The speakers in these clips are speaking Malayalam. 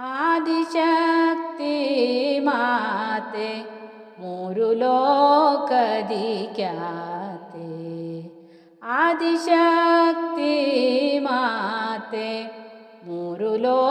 ആദിശക്തി മാത്തെ മുരുലോകദിക്കാത്തെ. ആദിശക്തി മാത്തെ മുരുലോകദിക്കാത്തെ.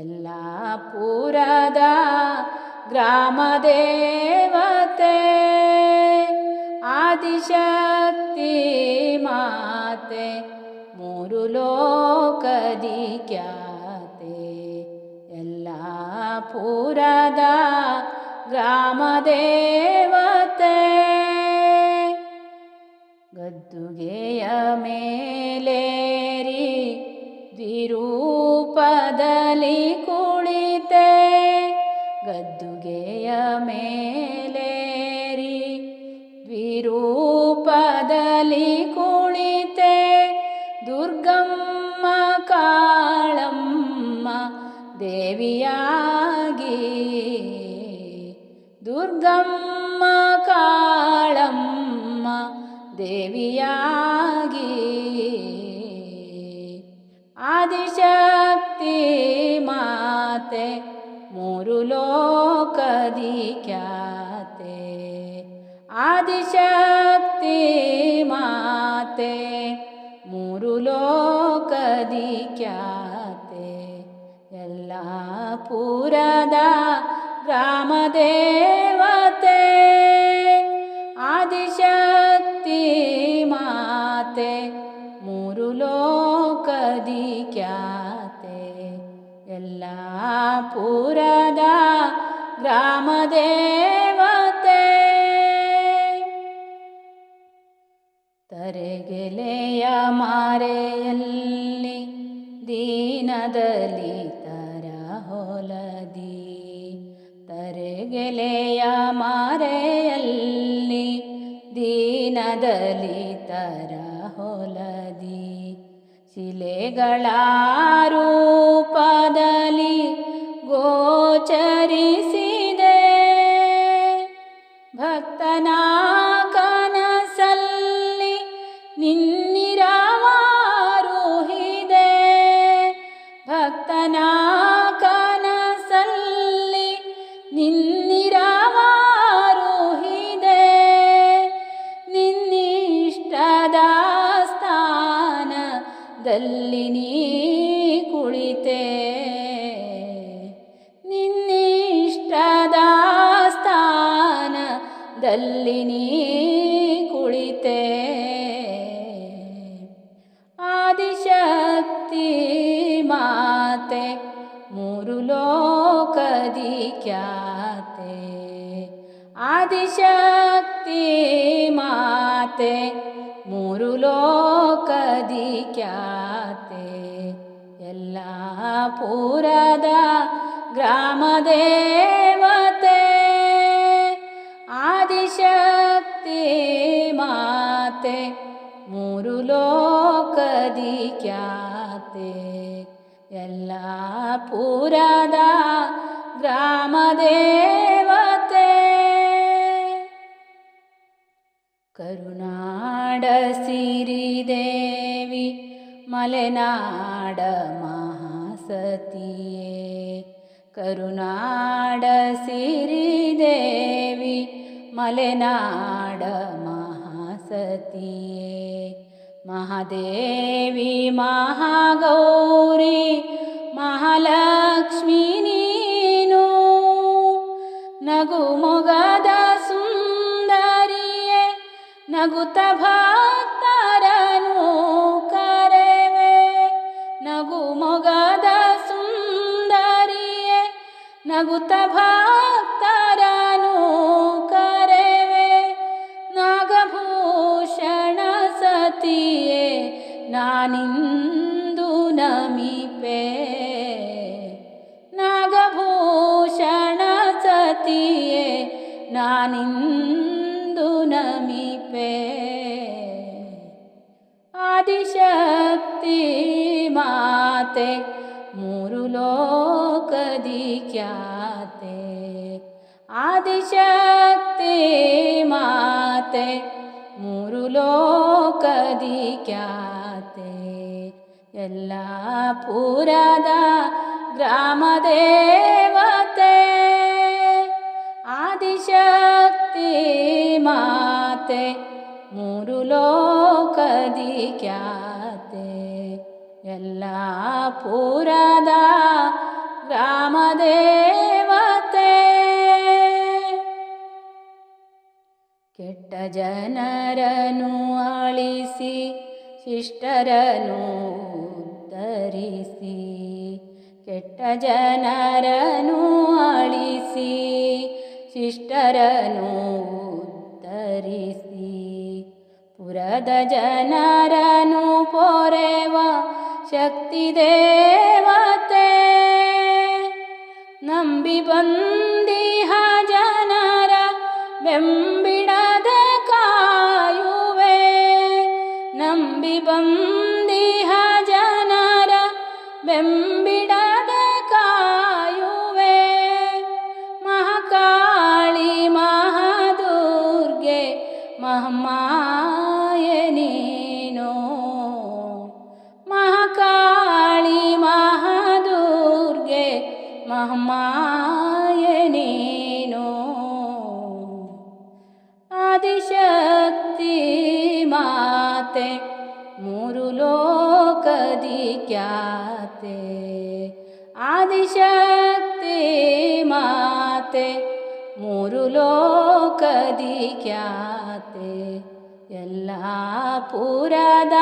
എല്ലാ പുരദ ഗ്രാമദേവത്തെ ആദിശക്തി മാത്തെ മുരുലോ ಲೋಕದಿ ಖ್ಯಾತೆ ಎಲ್ಲ ಪೂರದ ಗ್ರಾಮ ದೇವತೆ. ಗದ್ದುಗೆಯ ಮೇಲೇರಿ ದ್ವಿರೂಪದಲ್ಲಿ ಕುಳಿತೆ. ಗದ್ದುಗೆಯ ಮೇ ದುರ್ಗಮ್ಮ ಕಾಳಮ್ಮ ದೇವಿಯಾಗಿ ಆದಿಶಕ್ತಿ ಮಾತೆ ಮೂರು ಲೋಕದಿಕ್ಯಾತೆ ಆದಿಶಕ್ತಿ ಮಾತೆ ಮೂರು ಲೋಕದಿಕ್ಯಾತೆ ಎಲ್ಲ ಪುರದ ರಾಮದೇವತೆ ಆದಿಶಕ್ತಿ ಮಾತೆ ಮೂರು ಲೋಕದಿ ಖ್ಯಾತೆ. ಎಲ್ಲ ಪುರದ ಗ್ರಾಮದೇ ದಲಿತರ ಹೊಲದಿ. ಶಿಲೆಗಳ ರೂಪದಲ್ಲಿ ಗೋಚರಿಸಿ ಸ್ಥಾನದಲ್ಲಿ ನೀ ಕುಳಿತೆ ನಿನ್ನಿಷ್ಟದ ಸ್ಥಾನದಲ್ಲಿ ನೀ ಕುಳಿತೆ ಆದಿಶಕ್ತಿ ಮಾತೆ ಮೂರು ಲೋಕದಿಕ್ಯಾತೆ ಆದಿಶಕ್ತಿ ಮಾತೆ ಮೂರು ಲೋಕದಿಕ್ಯಾತೆ ಎಲ್ಲ ಪುರದ ಗ್ರಾಮದೇವತೆ ಆದಿಶಕ್ತಿ ಮಾತೆ ಮೂರು ಲೋಕದಿಕ್ಯಾತೆ ಎಲ್ಲ ಪುರದ ಗ್ರಾಮದೇವತೆ ಕರುನಾಡ ಸಿರಿದೇವಿ सतीये करुणाड मलेनाड मलनाड महादेवी महागौरी महालक्ष्मिनी नानिन्दुनमिपे नागभूषण सतिये नानिन्दुनमिपे आदिशक्ति माते मुरुलोकदिख्याते आदिशक्ति माते मुरुलोकदिख्याते ಎಲ್ಲ ಪುರದ ಗ್ರಾಮದೇವತೆ ಆದಿಶಕ್ತಿ ಮಾತೆ, ಮೂರು ಲೋಕದಿ ಖ್ಯಾತೆ. ಎಲ್ಲ ಪುರದ ಗ್ರಾಮದೇವತೆ ಕೆಟ್ಟ ಜನರನ್ನು ಅಳಿಸಿ, ಶಿಷ್ಟರನ್ನು ಉದ್ಧರಿಸಿ ಕೆಟ್ಟ ಜನರನ್ನು ಅಳಿಸಿ ಶಿಷ್ಟರನ್ನು ಉದ್ಧರಿಸಿ ಪುರದ ಜನರನ್ನು ಪೊರೆವ ಶಕ್ತಿ ದೇವತೆ ನಂಬಿ ಬಂದಿಹ മഹ്മായനേനോ? ആദിശക്തി മാത്തെ മുരുലോകദിക്കാത്തെ ആദിശക്തി മാത്തെ മുരുലോകദിക്കാത്തെ എല്ലാ പുരദ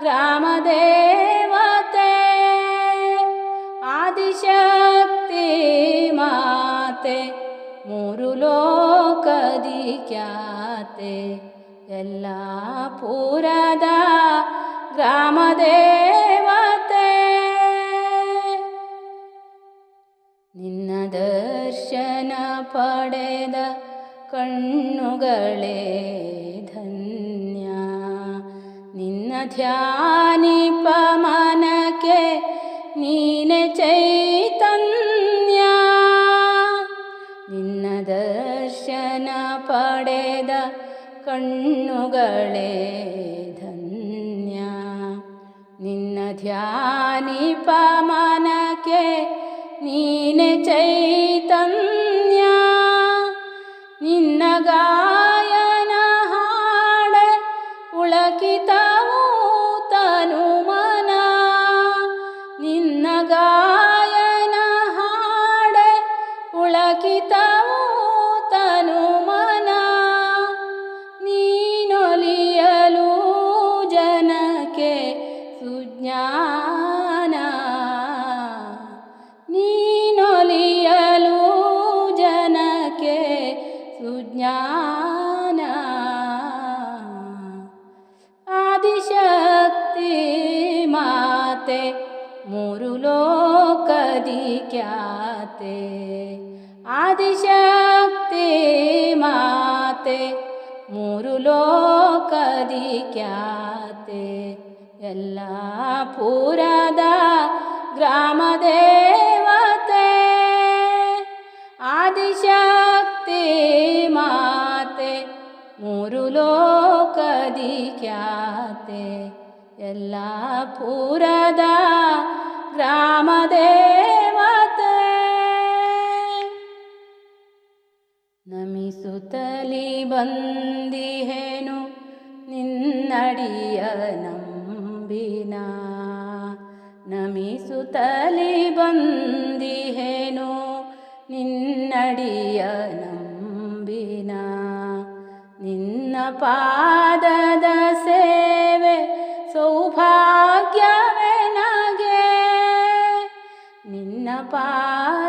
ഗ്രാമദേവത്തെ ആദിശ കാണാത്തെ മുരുലോകതിക്കാത്തെ എല്ലാ പുരത ഗ്രാമദേവത്തെ. നിന്ന ദർശന പಡೆದ കണ്ണുകളെ ധന്യ. നിന്ന ധ്യാനിപ്പമ ಕಣ್ಣುಗಳೇ ಧನ್ಯ. ನಿನ್ನ ಧ್ಯಾನಿಪ ಮನಕ್ಕೆ ನೀನೆ ಚೈತನ್ಯ. ನಿನ್ನ ಗಾಯನ ಹಾಡ ಪುಳಕಿತವು ತನು ಮನ ನಿನ್ನ ಗಾಯನ വഹിക്കാത്തേ ആദിശക്തി മാത്തെ മുരുലോകതിക്കാത്തേ. എല്ലാ പുരാത ഗ്രാമദേവത്തെ ആദിശക്തി മാത്തെ മുരുലോകതിക്കാത്തേ. എല്ലാ പുരാതാ ಬಂದಿಹೇನು ನಿನ್ನಡಿಯ ನಂಬಿನ. ನಮಿಸುತ್ತಲಿ ಬಂದಿಹೇನು ನಿನ್ನಡಿಯ ನಂಬಿನ. ನಿನ್ನ ಪಾದದ ಸೇವೆ ಸೌಭಾಗ್ಯವೇ ನಗೆ ನಿನ್ನ ಪಾದದ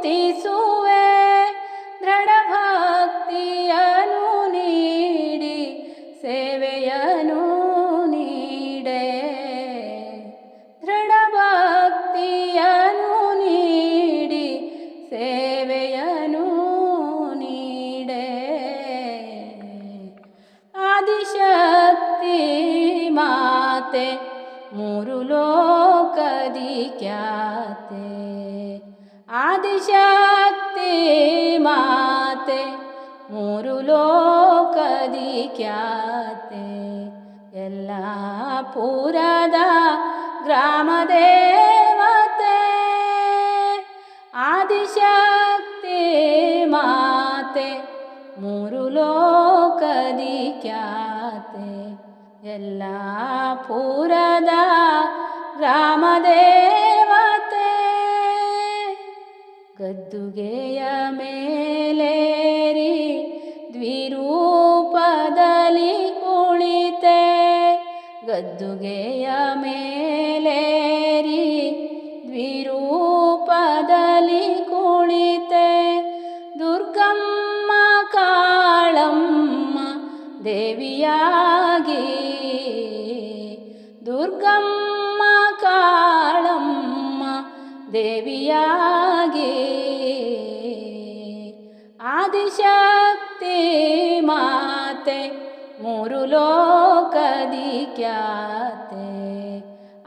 സ്തുതിസുവേ ദൃഢഭക്തിയനു നീടി സേവയനു നീടെ ദൃഢഭക്തിയനു നീടി സേവയനു നീടെ ആദിശക്തി മാത്തെ മുരുലോകരിക്കാത്തേ ആദിശക്തി മാത്തെ മൂരുലോകദിക്കാത്തെ എല്ലാ പുരത ഗ്രാമദേവത്തെ ആദിശക്തി മാത്തെ മൂരുലോകദിക്കാത്തെ എല്ലാ പുരത ഗ്രാമദേവ ಗದ್ದುಗೆಯ ಮೇಲೇರಿ ದ್ವಿರೂಪದಲ್ಲಿ ಕುಳಿತೆ ಗದ್ದುಗೆಯ ಮೇಲೇರಿ ದ್ವಿರೂಪದಲ್ಲಿ ಕುಳಿತೆ ದುರ್ಗಮ್ಮ ಕಾಳಮ್ಮ ದೇವಿಯಾಗಿ ದುರ್ಗಮ್ಮ ಕಾಳಮ್ಮ ದೇವಿಯಾಗಿ. ആദിശക്തി മാത്തെ മുരുലോകദിക്കാത്തെ.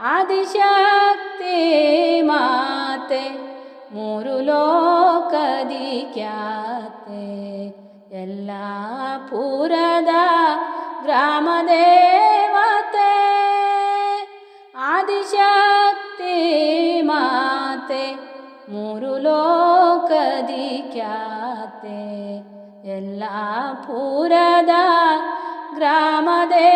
ആദിശക്തി മാത്തെ മുരുലോകദിക്കാത്തെ. എല്ലാ പുരദ ഗ്രാമദേ ಎಲ್ಲ ಪುರದ ಗ್ರಾಮದೇ